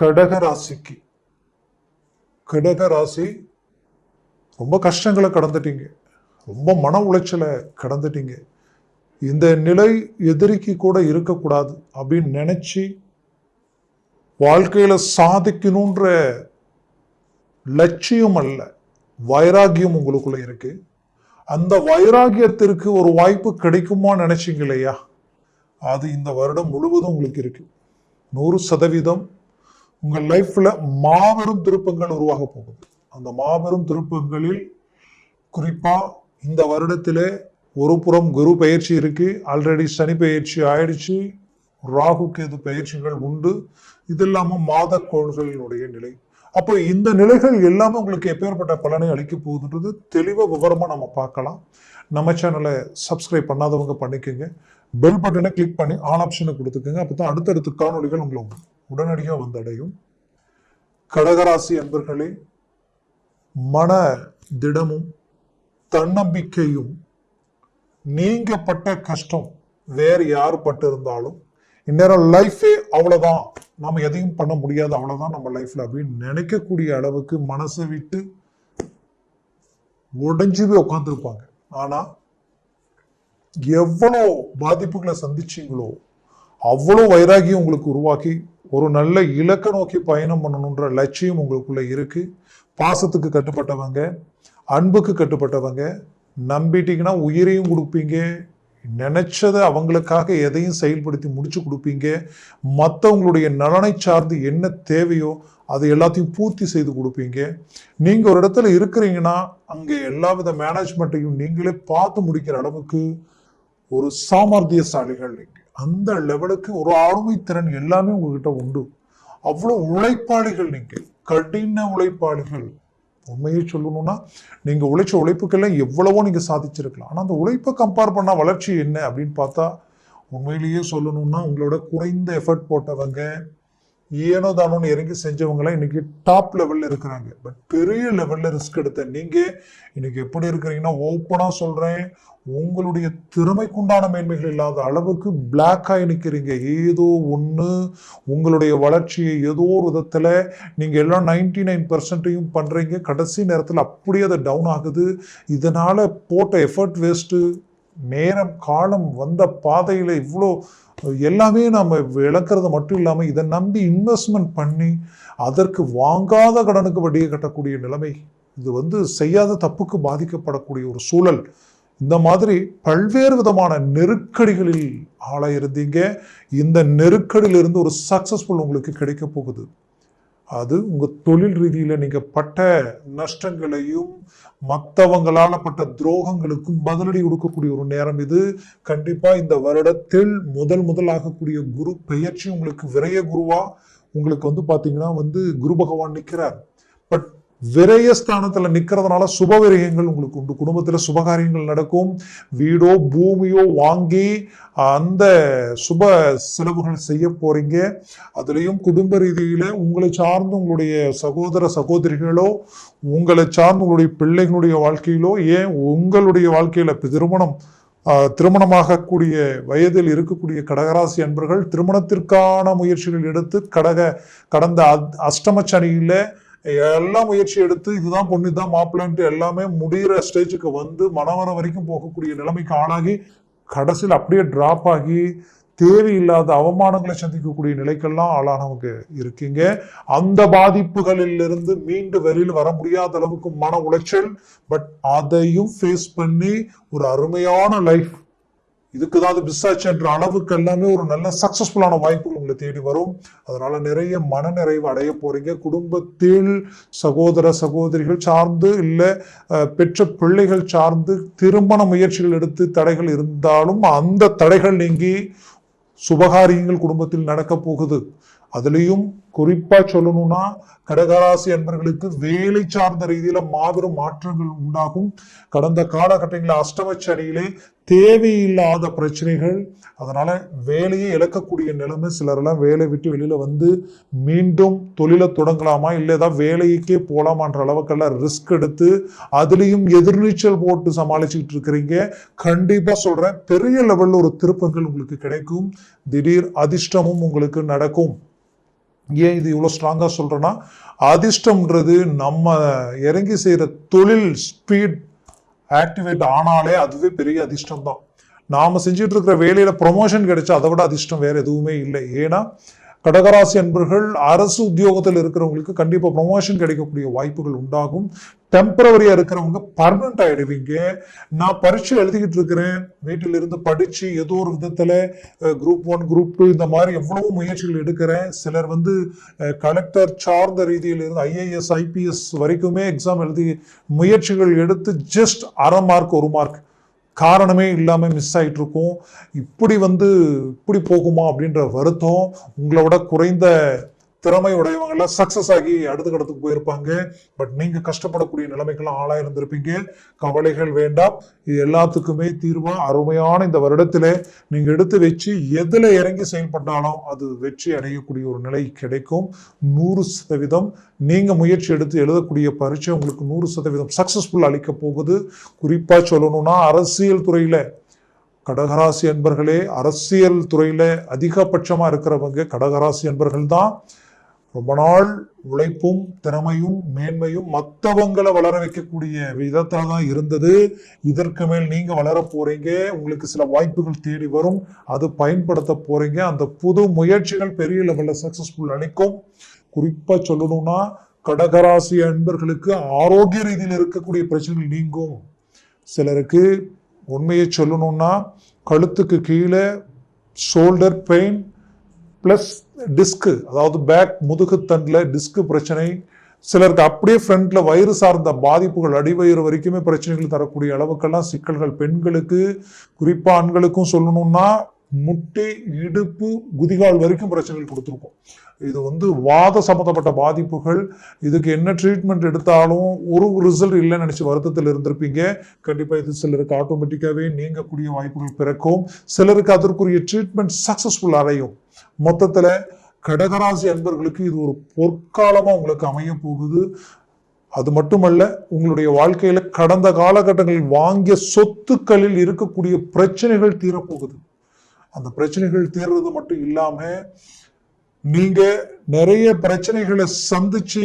கடக ராசிக்கு கடக ராசி ரொம்ப கஷ்டங்களை கடந்துட்டீங்க. ரொம்ப மன உளைச்சலை கடந்துட்டீங்க. இந்த நிலை எதிரிக்கு கூட இருக்கக்கூடாது அப்படின்னு நினச்சி வாழ்க்கையில சாதிக்கணுன்ற லட்சியம் அல்ல. வைராகியம் உங்களுக்குள்ள இருக்கு. அந்த வைராகியத்திற்கு ஒரு வாய்ப்பு கிடைக்குமா நினைச்சீங்க இல்லையா? அது இந்த வருடம் முழுவதும் உங்களுக்கு இருக்கு. நூறு சதவீதம் உங்கள் லைஃப்ல மாபெரும் திருப்பங்கள் உருவாக போகுது. அந்த மாபெரும் திருப்பங்களில் குறிப்பா இந்த வருடத்திலே ஒரு புறம் குரு பயிற்சி இருக்கு. ஆல்ரெடி சனி பயிற்சி ஆயிடுச்சு. ராகு கேது பயிற்சிகள் உண்டு. இது இல்லாம மாத கோள்களினுடைய நிலை. அப்போ இந்த நிலைகள் எல்லாமே உங்களுக்கு எப்பேற்பட்ட பலனை அளிக்க போகுதுன்றது தெளிவாக விவரமாக நம்ம பார்க்கலாம். நம்ம சேனலை சப்ஸ்கிரைப் பண்ணாதவங்க பண்ணிக்கோங்க. பெல் பட்டனை கிளிக் பண்ணி ஆன் ஆப்ஷனை கொடுத்துக்கோங்க. அப்பதான் அடுத்தடுத்த காணொளிகள் உங்களை உடனடியாக வந்தடையும். கடகராசி அன்பர்களே மன திடமும் தன்னம்பிக்கையும் நீங்கப்பட்ட கஷ்டம் வேறு யார் பட்டு இருந்தாலும் இந்நேரம் லைஃபே அவ்வளோதான் நம்ம எதையும் பண்ண முடியாது அவ்வளோதான் நம்ம லைஃப்பில் அப்படின்னு நினைக்கக்கூடிய அளவுக்கு மனசை விட்டு உடைஞ்சு போய் உட்காந்துருப்பாங்க ஆனால் எவ்வளோ பாதிப்புகளை சந்திச்சீங்களோ அவ்வளோ வைராகியம் உங்களுக்கு உருவாக்கி ஒரு நல்ல இலக்கை நோக்கி பயணம் பண்ணணுன்ற லட்சியம் உங்களுக்குள்ள இருக்கு. பாசத்துக்கு கட்டுப்பட்டவங்க அன்புக்கு கட்டுப்பட்டவங்க நம்பிட்டீங்கன்னா உயிரையும் கொடுப்பீங்க. நினைச்சதை அவங்களுக்காக எதையும் செயல்படுத்தி முடிச்சு கொடுப்பீங்க. மற்றவங்களுடைய நலனை சார்ந்து என்ன தேவையோ அது எல்லாத்தையும் பூர்த்தி செய்து கொடுப்பீங்க. நீங்கள் ஒரு இடத்துல இருக்கிறீங்கன்னா அங்கே எல்லா வித மேனேஜ்மெண்ட்டையும் நீங்களே பார்த்து முடிக்கிற அளவுக்கு ஒரு சாமர்த்தியசாலிகள் நீங்கள் அந்த லெவலுக்கு ஒரு ஆளுமை திறன் எல்லாமே உங்ககிட்ட உண்டு. அவ்வளோ உழைப்பாளிகள் நீங்கள் கடின உழைப்பாளிகள். உண்மையை சொல்லணும்னா நீங்கள் உழைச்ச உழைப்புக்கெல்லாம் எவ்வளவோ நீங்கள் சாதிச்சிருக்கலாம். ஆனால் அந்த உழைப்பை கம்பேர் பண்ணால் வளர்ச்சி என்ன அப்படின்னு பார்த்தா உண்மையிலேயே சொல்லணும்னா உங்களோட குறைந்த எஃபர்ட் போட்டவங்க ஏனோ தானோன்னு இறங்கி செஞ்சவங்களாம் இன்னைக்கு டாப் லெவல்ல இருக்கிறாங்க. பட் பெரிய லெவல்ல ரிஸ்க் எடுத்த நீங்க இன்னைக்கு எப்படி இருக்கிறீங்கன்னா ஓப்பனா சொல்றேன். உங்களுடைய திறமைக்குண்டான மேன்மைகள் இல்லாத அளவுக்கு பிளாக் நிற்கிறீங்க ஏதோ ஒன்று உங்களுடைய வளர்ச்சியை ஏதோ ஒரு விதத்தில் நீங்கள் எல்லாம் நைன்டி நைன் பர்சன்ட்டையும் பண்ணுறீங்க கடைசி நேரத்தில் அப்படியே அது டவுன் ஆகுது. இதனால் போட்ட எஃபர்ட் வேஸ்ட்டு நேரம் காலம் வந்த பாதையில் இவ்வளோ எல்லாமே நம்ம இழக்கிறது மட்டும் இல்லாமல் இதை நம்பி இன்வெஸ்ட்மெண்ட் பண்ணி அதற்கு வாங்காத கடனுக்கு வட்டியை கட்டக்கூடிய நிலைமை இது வந்து செய்யாத தப்புக்கு பாதிக்கப்படக்கூடிய ஒரு சூழல். இந்த மாதிரி பல்வேறு விதமான நெருக்கடிகளில் ஆளாயிருந்தீங்க. இந்த நெருக்கடியிலிருந்து ஒரு சக்சஸ்ஃபுல் உங்களுக்கு கிடைக்க போகுது. அது உங்கள் தொழில் ரீதியில் நீங்கள் பட்ட நஷ்டங்களையும் மற்றவங்களால் பட்ட துரோகங்களுக்கும் பதிலடி கொடுக்கக்கூடிய ஒரு நேரம் இது. கண்டிப்பாக இந்த வருடத்தில் முதல் முதல் ஆகக்கூடிய குரு பெயர்ச்சி உங்களுக்கு விரைய குருவா. உங்களுக்கு வந்து பார்த்தீங்கன்னா வந்து குரு பகவான் நிற்கிறார் பட் விரயஸ்தானத்தில் நிற்கிறதுனால சுப விரயங்கள் உங்களுக்கு உண்டு. குடும்பத்தில் சுபகாரியங்கள் நடக்கும். வீடோ பூமியோ வாங்கி அந்த சுப செலவுகள் செய்ய போறீங்க. அதுலேயும் குடும்ப ரீதியில் உங்களை சார்ந்து உங்களுடைய சகோதர சகோதரிகளோ உங்களை சார்ந்து உங்களுடைய பிள்ளைகளுடைய வாழ்க்கையிலோ ஏன் உங்களுடைய வாழ்க்கையில் இப்போ திருமணம் திருமணமாகக்கூடிய வயதில் இருக்கக்கூடிய கடகராசி அன்பர்கள் திருமணத்திற்கான முயற்சிகள் எடுத்து கடக கடந்த அஷ்டமச்சனியில் அஷ்டம எல்லாம் முயற்சி எடுத்து இதுதான் பொண்ணு தான் மாப்பிள்ளைன்ட்டு எல்லாமே முடிகிற ஸ்டேஜுக்கு வந்து மனவரம் வரைக்கும் போகக்கூடிய நிலைமைக்கு ஆளாகி கடைசியில் அப்படியே ட்ராப் ஆகி தேவையில்லாத அவமானங்களை சந்திக்கக்கூடிய நிலைக்கெல்லாம் ஆளானவங்க இருக்கீங்க. அந்த பாதிப்புகளில் இருந்து மீண்டு வெளியில் வர முடியாத அளவுக்கு மன உளைச்சல் பட் அதையும் ஃபேஸ் பண்ணி ஒரு அருமையான லைஃப் இதுக்கு ஏதாவது மிஸ் ஆச்சுன்ற அளவுக்கு எல்லாமே ஒரு நல்ல சக்சஸ்ஃபுல்லான வாய்ப்புகள் உங்களை தேடி வரும். அதனால நிறைய மனநிறைவு அடைய போறீங்க. குடும்பத்தில் சகோதர சகோதரிகள் சார்ந்து இல்லை பெற்ற பிள்ளைகள் சார்ந்து திருமண முயற்சிகள் எடுத்து தடைகள் இருந்தாலும் அந்த தடைகள் நீங்கி சுபகாரியங்கள் குடும்பத்தில் நடக்க போகுது. அதுலயும் குறிப்பா சொல்லணும்னா கடகராசி அன்பர்களுக்கு வேலை சார்ந்த ரீதியில மாபெரும் மாற்றங்கள் உண்டாகும். கடந்த காலகட்டங்களில் அஷ்டமச்சனியிலே தேவையில்லாத பிரச்சனைகள் அதனால் வேலையை இழக்கக்கூடிய நிலைமை சிலரெல்லாம் வேலை விட்டு வெளியில் வந்து மீண்டும் தொழிலை தொடங்கலாமா இல்லை ஏதாவது வேலைக்கே போகலாமான்ற அளவுக்கெல்லாம் ரிஸ்க் எடுத்து அதுலேயும் எதிர்நீச்சல் போட்டு சமாளிச்சுக்கிட்டு இருக்கிறீங்க. கண்டிப்பாக சொல்கிறேன் பெரிய லெவலில் ஒரு திருப்பங்கள் உங்களுக்கு கிடைக்கும். திடீர் அதிர்ஷ்டமும் உங்களுக்கு நடக்கும். ஏன் இது இவ்வளோ ஸ்ட்ராங்காக சொல்கிறேன்னா அதிர்ஷ்டம்ன்றது நம்ம இறங்கி செய்கிற தொழில் ஸ்பீட் ஆக்டிவேட் ஆனாலே அதுவே பெரிய அதிர்ஷ்டம் தான் நாம் செஞ்சுட்டு இருக்கிற வேலையில் ப்ரொமோஷன் கிடைச்சா அதை விட அதிர்ஷ்டம் வேறு எதுவுமே இல்லை. ஏன்னா கடகராசி அன்பர்கள் அரசு உத்தியோகத்தில் இருக்கிறவங்களுக்கு கண்டிப்பாக ப்ரொமோஷன் கிடைக்கக்கூடிய வாய்ப்புகள் உண்டாகும். டெம்பரவரியா இருக்கிறவங்க பர்மனன்ட் ஆயிடுவீங்க. நான் பரீட்சை எழுதிக்கிட்டு இருக்கிறேன். வீட்டில இருந்து படிச்சு ஏதோ ஒரு விதத்துல குரூப் ஒன் குரூப் டூ இந்த மாதிரி எவ்வளவோ முயற்சிகள் எடுக்கிறேன். சிலர் வந்து கலெக்டர் சார்ந்த ரீதியில் இருந்து ஐஏஎஸ் ஐபிஎஸ் வரைக்குமே எக்ஸாம் எழுதி முயற்சிகள் எடுத்து ஜஸ்ட் அரை மார்க் ஒரு மார்க் காரணமே இல்லாமல் மிஸ் ஆயிட்டு இருக்கும் இப்படி வந்து இப்படி போகுமா அப்படின்ற வருத்தம் உங்களோட குறைந்த திறமை உடையவங்கெல்லாம் சக்சஸ் ஆகி அடுத்த கடத்துக்கு போயிருப்பாங்க. பட் நீங்க கஷ்டப்படக்கூடிய நிலைமைக்கெல்லாம் ஆளாயிருந்திருப்பீங்க கவலைகள் வேண்டாம். இது எல்லாத்துக்குமே தீர்வா அருமையான இந்த வருடத்துல நீங்க எடுத்து வச்சு எதுல இறங்கி செயல்பட்டாலும் அது வெற்றி அடையக்கூடிய ஒரு நிலை கிடைக்கும். நூறு சதவீதம் நீங்க முயற்சி எடுத்து எழுதக்கூடிய பரீட்சை உங்களுக்கு நூறு சதவீதம் சக்சஸ்ஃபுல் அளிக்க போகுது. குறிப்பா சொல்லணும்னா அரசியல் துறையில கடகராசி அன்பர்களே அரசியல் துறையில அதிகபட்சமா இருக்கிறவங்க கடகராசி அன்பர்கள் தான் ரொம்ப நாள் உழைப்பும் திறமையும் மேன்மையும் மற்றவங்களை வளர வைக்கக்கூடிய விதத்தாக தான் இருந்தது. இதற்கு மேல் நீங்க வளர போறீங்க உங்களுக்கு சில வாய்ப்புகள் தேடி வரும். அது பயன்படுத்த போறீங்க. அந்த புது முயற்சிகள் பெரிய லெவலில் சக்சஸ்ஃபுல் அளிக்கும். குறிப்பா சொல்லணும்னா கடகராசி அன்பர்களுக்கு ஆரோக்கிய ரீதியில் இருக்கக்கூடிய பிரச்சனைகள் நீங்கும். சிலருக்கு உண்மையை சொல்லணும்னா கழுத்துக்கு கீழே ஷோல்டர் பெயின் ப்ளஸ் டிஸ்க்கு அதாவது பேக் முதுகுத்தண்டில் டிஸ்க்கு பிரச்சனை சிலருக்கு அப்படியே ஃப்ரண்ட்ல வயிறு சார்ந்த பாதிப்புகள் அடிவயிறு வரைக்குமே பிரச்சனைகள் தரக்கூடிய அளவுக்கெல்லாம் சிக்கல்கள் பெண்களுக்கு குறிப்பாக ஆண்களுக்கும் சொல்லணும்னா முட்டி இடுப்பு குதிகால் வரைக்கும் பிரச்சனைகள் கொடுத்துருக்கும். இது வந்து வாத சம்மந்தப்பட்ட பாதிப்புகள். இதுக்கு என்ன ட்ரீட்மெண்ட் எடுத்தாலும் ஒரு ரிசல்ட் இல்லைன்னு நினச்சி வருத்தத்தில் இருந்திருப்பீங்க. கண்டிப்பாக இது சிலருக்கு ஆட்டோமேட்டிக்காகவே நீங்கக்கூடிய வாய்ப்புகள் பிறக்கும். சிலருக்கு அதற்குரிய ட்ரீட்மெண்ட் சக்ஸஸ்ஃபுல் அடையும். மொத்தத்துல கடகராசி அன்பர்களுக்கு இது ஒரு பொற்காலமா உங்களுக்கு அமைய போகுது. அது மட்டுமல்ல உங்களுடைய வாழ்க்கையில கடந்த காலகட்டங்களில் வாங்கிய சொத்துக்களில் இருக்கக்கூடிய பிரச்சனைகள் தீரப்போகுது. அந்த பிரச்சனைகள் தீர்றது மட்டும் இல்லாம நீங்க நிறைய பிரச்சனைகளை சந்திச்சு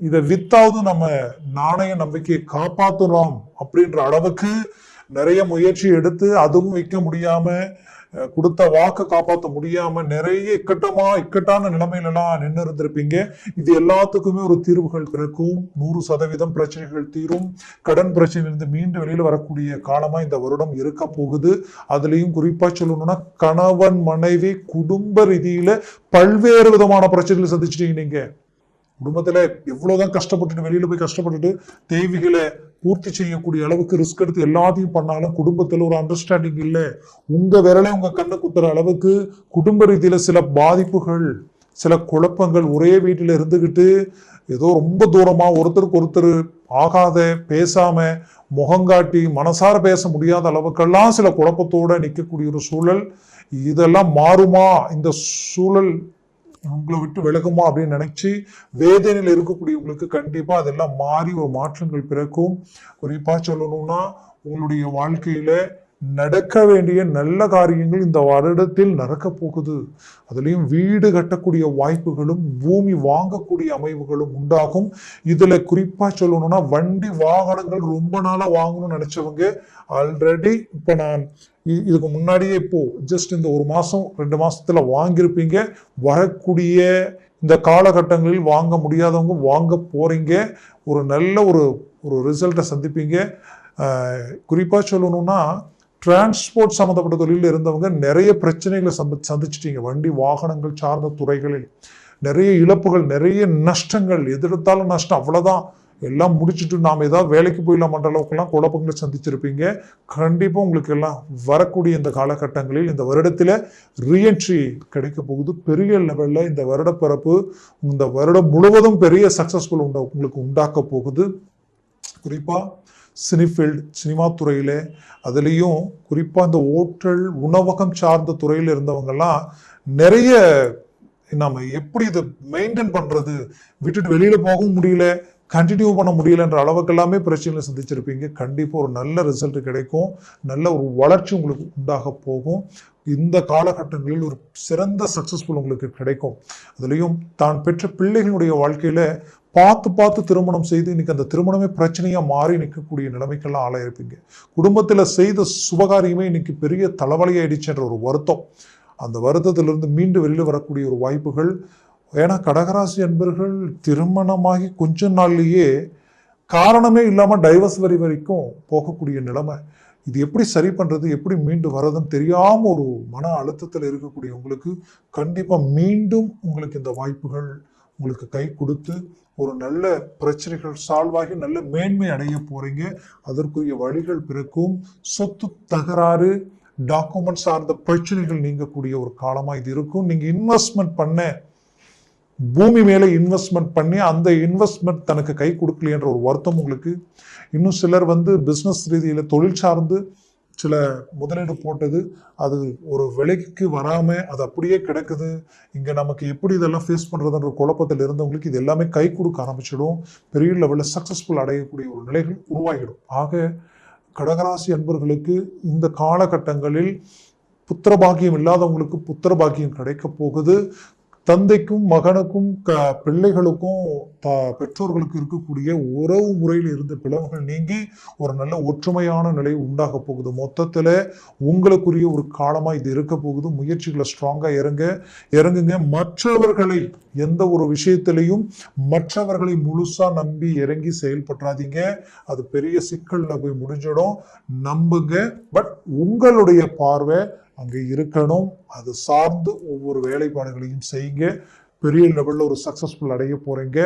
இதை வித்தாவது நம்ம நாணய நம்பிக்கையை காப்பாத்துறோம் அப்படின்ற அளவுக்கு நிறைய முயற்சி எடுத்து அதுவும் வைக்க முடியாம கொடுத்த வாக்கு காப்பாற்ற முடியாம நிறைய இக்கட்டமா இக்கட்டான நிலைமையில எல்லாம் நின்று இருந்திருப்பீங்க இது எல்லாத்துக்குமே ஒரு தீர்வுகள் பிறக்கும். நூறு சதவீதம் பிரச்சனைகள் தீரும். கடன் பிரச்சனையிலிருந்து மீண்டு வெளியில் வரக்கூடிய காலமா இந்த வருடம் இருக்க போகுது. அதுலயும் குறிப்பா சொல்லணும்னா கணவன் மனைவி குடும்ப ரீதியில பல்வேறு விதமான பிரச்சனைகளை சந்திச்சிட்டீங்க நீங்க. குடும்பத்தில் எவ்வளோதான் கஷ்டப்பட்டுட்டு வெளியில் போய் கஷ்டப்பட்டுட்டு தேவைகளை பூர்த்தி செய்யக்கூடிய அளவுக்கு ரிஸ்க் எடுத்து எல்லாத்தையும் பண்ணாலும் குடும்பத்தில் ஒரு அண்டர்ஸ்டாண்டிங் இல்லை. உங்கள் விரலை உங்கள் கண்ணை குத்துற அளவுக்கு குடும்ப ரீதியில் சில பாதிப்புகள் சில குழப்பங்கள் ஒரே வீட்டில் இருந்துக்கிட்டு ஏதோ ரொம்ப தூரமாக ஒருத்தருக்கு ஒருத்தர் ஆகாத பேசாம முகங்காட்டி மனசார பேச முடியாத அளவுக்கெல்லாம் சில குழப்பத்தோடு நிற்கக்கூடிய ஒரு சூழல். இதெல்லாம் மாறுமா? இந்த சூழல் உங்களை விட்டு விலகுமா அப்படின்னு நினைச்சு வேதனையில் இருக்கக்கூடியவங்களுக்கு கண்டிப்பா அதெல்லாம் மாறி ஒரு மாற்றங்கள் பிறக்கும். குறிப்பா சொல்லணும்னா உங்களுடைய வாழ்க்கையில நடக்க வேண்டிய நல்ல காரியங்கள் இந்த வருடத்தில் நடக்க போகுது. அதுலேயும் வீடு கட்டக்கூடிய வாய்ப்புகளும் பூமி வாங்கக்கூடிய அமைவுகளும் உண்டாகும். இதுல குறிப்பா சொல்லணும்னா வண்டி வாகனங்கள் ரொம்ப நாளா வாங்கணும்னு நினைச்சவங்க ஆல்ரெடி இப்ப நான் இதுக்கு முன்னாடியே இப்போது ஜஸ்ட் இந்த ஒரு மாதம் ரெண்டு மாதத்தில் வாங்கியிருப்பீங்க வரக்கூடிய இந்த காலகட்டங்களில் வாங்க முடியாதவங்க வாங்க போகிறீங்க ஒரு நல்ல ஒரு ஒரு ரிசல்ட்டை சந்திப்பீங்க. குறிப்பாக சொல்லணும்னா டிரான்ஸ்போர்ட் சம்மந்தப்பட்ட தொழிலில் இருந்தவங்க நிறைய பிரச்சனைகளை சந்தி சந்திச்சிட்டீங்க. வண்டி வாகனங்கள் சார்ந்த துறைகளில். நிறைய இழப்புகள் நிறைய நஷ்டங்கள் எதிர்த்தாலும் நஷ்டம் அவ்வளோதான் எல்லாம் முடிச்சுட்டு நாம் ஏதாவது வேலைக்கு போயிடலாமன்ற அளவுக்குலாம் குழப்பங்களை சந்திச்சிருப்பீங்க. கண்டிப்பாக உங்களுக்கு எல்லாம் வரக்கூடிய இந்த காலகட்டங்களில் இந்த வருடத்தில் ரீஎன்ட்ரி கிடைக்க போகுது. பெரிய லெவலில் இந்த வருட பிறப்பு இந்த வருடம் முழுவதும் பெரிய சக்ஸஸ்ஃபுல் உண்டா உங்களுக்கு உண்டாக்க போகுது. குறிப்பாக சினிஃபீல்ட் சினிமா துறையில் அதுலேயும் குறிப்பாக இந்த ஓட்டல் உணவகம் சார்ந்த துறையில் இருந்தவங்கெல்லாம் நிறைய நம்ம எப்படி இதை மெயின்டைன் பண்ணுறது விட்டுட்டு வெளியில் போகவும் முடியல. கண்டினியூ பண்ண முடியலன்ற அளவுக்கு எல்லாமே பிரச்சனைகளை சந்திச்சிருப்பீங்க. கண்டிப்பாக ஒரு நல்ல ரிசல்ட் கிடைக்கும். நல்ல ஒரு வளர்ச்சி உங்களுக்கு உண்டாக போகும். இந்த காலகட்டங்களில் ஒரு சிறந்த சக்ஸஸ்ஃபுல் உங்களுக்கு கிடைக்கும். அதுலேயும் தான் பெற்ற பிள்ளைகளுடைய வாழ்க்கையில் பார்த்து பார்த்து திருமணம் செய்து இன்னைக்கு அந்த திருமணமே பிரச்சனையாக மாறி நிற்கக்கூடிய நிலைமைக்கெல்லாம் ஆளாயிருப்பீங்க. குடும்பத்தில் செய்த சுபகாரியமே இன்னைக்கு பெரிய தலைவலையாயிடுச்சுன்ற ஒரு வருத்தம். அந்த வருத்தத்திலிருந்து மீண்டு வெளியில் வரக்கூடிய ஒரு வாய்ப்புகள் ஏன்னா கடகராசி அன்பர்கள் திருமணமாகி கொஞ்ச நாள்லேயே காரணமே இல்லாமல் டைவர்ஸ் வரி வரைக்கும் போகக்கூடிய நிலைமை. இது எப்படி சரி பண்ணுறது எப்படி மீண்டு வர்றதுன்னு தெரியாமல் ஒரு மன அழுத்தத்தில் இருக்கக்கூடிய உங்களுக்கு கண்டிப்பாக மீண்டும் உங்களுக்கு இந்த வாய்ப்புகள் உங்களுக்கு கை கொடுத்து ஒரு நல்ல பிரச்சனைகள் சால்வ் ஆகி நல்ல மேன்மை அடைய போகிறீங்க அதற்குரிய வழிகள் பிறக்கும். சொத்து தகராறு டாக்குமெண்ட் சார்ந்த பிரச்சனைகள் நீங்கக்கூடிய ஒரு காலமாக இது இருக்கும். நீங்கள் இன்வெஸ்ட்மெண்ட் பண்ண பூமி மேலே இன்வெஸ்ட்மெண்ட் பண்ணி அந்த இன்வெஸ்ட்மெண்ட் தனக்கு கை கொடுக்கலையன்ற ஒரு வருத்தம் உங்களுக்கு. இன்னும் சிலர் வந்து பிஸ்னஸ் ரீதியில் தொழில் சார்ந்து சில முதலீடு போட்டது அது ஒரு விலைக்கு வராமல் அது அப்படியே கிடக்குது. இங்கே நமக்கு எப்படி இதெல்லாம் ஃபேஸ் பண்ணுறதுன்ற குழப்பத்தில் இருந்தவங்களுக்கு இது எல்லாமே கை கொடுக்க ஆரம்பிச்சிடும். பெரிய லெவலில் சக்ஸஸ்ஃபுல் அடையக்கூடிய ஒரு நிலைகள் உருவாகிடும். ஆக கடகராசி அன்பர்களுக்கு இந்த காலகட்டங்களில் புத்திர பாக்கியம் இல்லாதவங்களுக்கு புத்திர பாக்கியம் கிடைக்க போகுது. தந்தைக்கும் மகனுக்கும் க பிள்ளைகளுக்கும் த பெற்றோர்களுக்கு இருக்கக்கூடிய உறவு முறையில் இருந்த பிளவுகள் நீங்கி ஒரு நல்ல ஒற்றுமையான நிலை உண்டாக போகுது. மொத்தத்தில் உங்களுக்குரிய ஒரு காலமாக இது இருக்க போகுது. முயற்சிகளை ஸ்ட்ராங்காக இறங்க இறங்குங்க. மற்றவர்களை எந்த ஒரு விஷயத்திலையும் மற்றவர்களை முழுசாக நம்பி இறங்கி செயல்படுறாதீங்க அது பெரிய சிக்கலில் போய் முடிஞ்சிடும். நம்புங்க. பட் உங்களுடைய பார்வை அங்கே இருக்கணும். அது சார்ந்து ஒவ்வொரு வேலைப்பாடுகளையும் செய்யுங்க. பெரிய லெவலில் ஒரு சக்ஸஸ்ஃபுல் அடைய போகிறீங்க